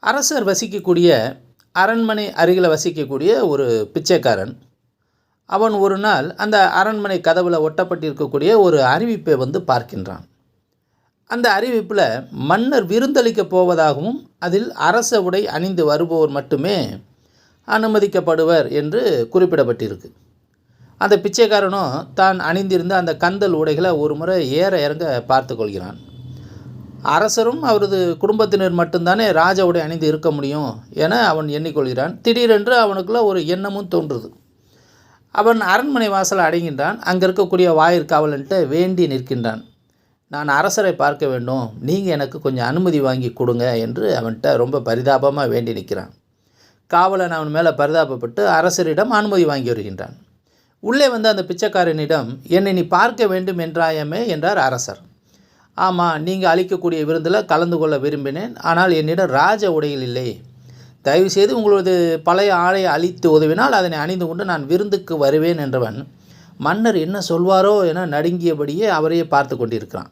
அரசர் வசிக்கக்கூடிய அரண்மனை அருகில் வசிக்கக்கூடிய ஒரு பிச்சைக்காரன். அவன் ஒரு நாள் அந்த அரண்மனை கதவில் ஒட்டப்பட்டிருக்கக்கூடிய ஒரு அறிவிப்பை வந்து பார்க்கின்றான். அந்த அறிவிப்பில் மன்னர் விருந்தளிக்கப் போவதாகவும் அதில் அரச உடை அணிந்து வருபவர் மட்டுமே அனுமதிக்கப்படுவர் என்று குறிப்பிடப்பட்டிருக்கு. அந்த பிச்சைக்காரனும் தான் அணிந்திருந்த அந்த கந்தல் உடைகளை ஒரு முறை ஏற இறங்க பார்த்து கொள்கிறான். அரசரும் அவரது குடும்பத்தினர் மட்டும்தானே ராஜ உடை அணிந்து இருக்க முடியும் என அவன் எண்ணிக்கொள்கிறான். திடீரென்று அவனுக்குள்ள ஒரு எண்ணமும் தோன்றுது. அவன் அரண்மனை வாசலை அடைகின்றான். அங்கே இருக்கக்கூடிய வாயிற்காவலன்ட்டு வேண்டி நிற்கின்றான். நான் அரசரை பார்க்க வேண்டும். நீங்கள் எனக்கு கொஞ்சம் அனுமதி வாங்கி கொடுங்க என்று அவன்கிட்ட ரொம்ப பரிதாபமாக வேண்டி நிற்கிறான். காவலன் அவன் மேலே பரிதாபப்பட்டு அரசரிடம் அனுமதி வாங்கி வருகின்றான். உள்ளே வந்த அந்த பிச்சைக்காரனிடம் என்னை நீ பார்க்க வேண்டும் என்றாயமே என்றார் அரசர். ஆமாம் நீங்கள் அளிக்கக்கூடிய விருந்தில் கலந்து கொள்ள விரும்பினேன் ஆனால் என்னிடம் ராஜ உடையில் இல்லை. தயவுசெய்து உங்களது பழைய ஆடையை அழித்து உதவினால் அதனை அணிந்து கொண்டு நான் விருந்துக்கு வருவேன் என்றவன் மன்னர் என்ன சொல்வாரோ என நடுங்கியபடியே அவரையே பார்த்து கொண்டிருக்கிறான்.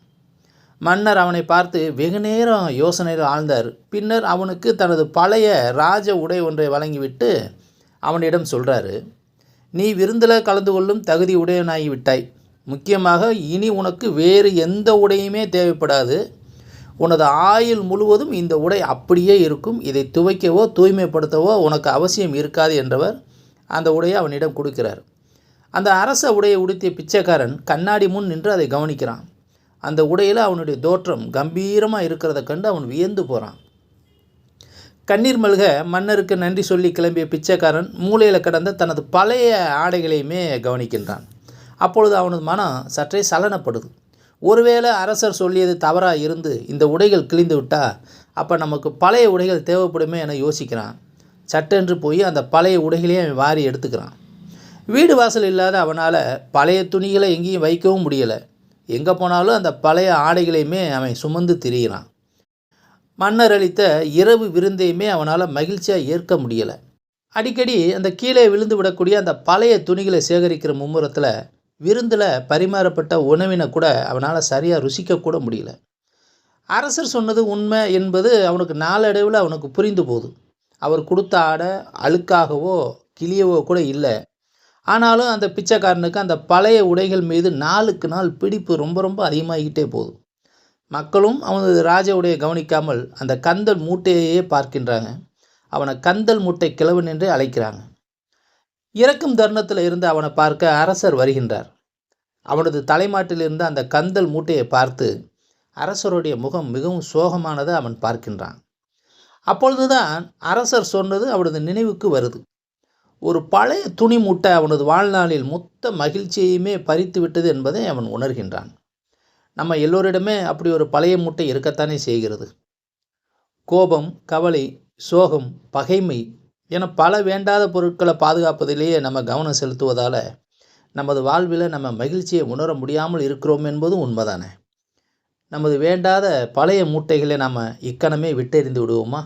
மன்னர் அவனை பார்த்து வெகு நேரம் யோசனையில் ஆழ்ந்தார். பின்னர் அவனுக்கு தனது பழைய ராஜ உடை ஒன்றை வழங்கிவிட்டு அவனிடம் சொல்கிறாரு நீ விருந்தில் கலந்து கொள்ளும் தகுதி உடையவனாகிவிட்டாய். முக்கியமாக இனி உனக்கு வேறு எந்த உடையுமே தேவைப்படாது. உனது ஆயுள் முழுவதும் இந்த உடை அப்படியே இருக்கும். இதை துவைக்கவோ தூய்மைப்படுத்தவோ உனக்கு அவசியம் இருக்காது என்றவர் அந்த உடையை அவனிடம் கொடுக்கிறார். அந்த அரச உடையை உடுத்திய பிச்சைக்காரன் கண்ணாடி முன் நின்று அதை கவனிக்கிறான். அந்த உடையில் அவனுடைய தோற்றம் கம்பீரமாக இருக்கிறத கண்டு அவன் வியந்து போகிறான் கண்ணீர் மல்க மன்னருக்கு நன்றி சொல்லி கிளம்பிய பிச்சைக்காரன் மூலையில் கடந்த தனது பழைய ஆடைகளையுமே கவனிக்கின்றான். அப்பொழுது அவனது மனம் சற்றே சலனப்படுது. ஒருவேளை அரசர் சொல்லியது தவறாக இருந்து இந்த உடைகள் கிழிந்து விட்டால் அப்போ நமக்கு பழைய உடைகள் தேவைப்படுமே என யோசிக்கிறான். சட்டென்று போய் அந்த பழைய உடைகளையும் அவன் வாரி எடுத்துக்கிறான். வீடு வாசல் இல்லாத அவனால் பழைய துணிகளை எங்கேயும் வைக்கவும் முடியலை. எங்கே போனாலும் அந்த பழைய ஆடைகளையுமே அவன் சுமந்து திரிகிறான் மன்னர் அளித்த இரவு விருந்தையுமே அவனால் மகிழ்ச்சியாக ஏற்க முடியலை. அடிக்கடி அந்த கீழே விழுந்து விடக்கூடிய அந்த பழைய துணிகளை சேகரிக்கிற மும்முரத்தில் விருந்தில் பரிமாறப்பட்ட உணவினை கூட அவனால் சரியாக ருசிக்கக்கூட முடியல. அரசர் சொன்னது உண்மை என்பது அவனுக்கு நாளடைவில் அவனுக்கு புரிந்து போகுது. அவர் கொடுத்த ஆடை அழுக்காகவோ கிளியவோ கூட இல்லை. ஆனாலும் அந்த பிச்சைக்காரனுக்கு அந்த பழைய உடைகள் மீது நாளுக்கு நாள் பிடிப்பு ரொம்ப ரொம்ப அதிகமாகிக்கிட்டே போகுது. மக்களும் அவனது ராஜாவுடைய கவனிக்காமல் அந்த கந்தல் மூட்டையையே பார்க்கின்றாங்க. அவனை கந்தல் மூட்டை கிழவன் என்று அழைக்கிறாங்க. இறக்கும் தருணத்தில் இருந்து அவனை பார்க்க அரசர் வருகின்றார். அவனது தலைமாட்டிலிருந்து அந்த கந்தல் மூட்டையை பார்த்து அரசருடைய முகம் மிகவும் சோகமானதை அவன் பார்க்கின்றான். அப்பொழுதுதான் அரசர் சொன்னது அவனது நினைவுக்கு வருது. ஒரு பழைய துணி மூட்டை அவனது வாழ்நாளில் மொத்த மகிழ்ச்சியையுமே பறித்து விட்டது என்பதை அவன் உணர்கின்றான். நம்ம எல்லோரிடமே அப்படி ஒரு பழைய மூட்டை இருக்கத்தானே செய்கிறது. கோபம் கவலை சோகம் பகைமை என பல வேண்டாத பொருட்களை பாதுகாப்பதிலேயே நம்ம கவனம் செலுத்துவதால் நமது வாழ்வில் நம்ம மகிழ்ச்சியை உணர முடியாமல் இருக்கிறோம் என்பதும் உண்மைதானே. நமது வேண்டாத பழைய மூட்டைகளை நாம் இக்கணமே விட்டெறிந்து விடுவோமா?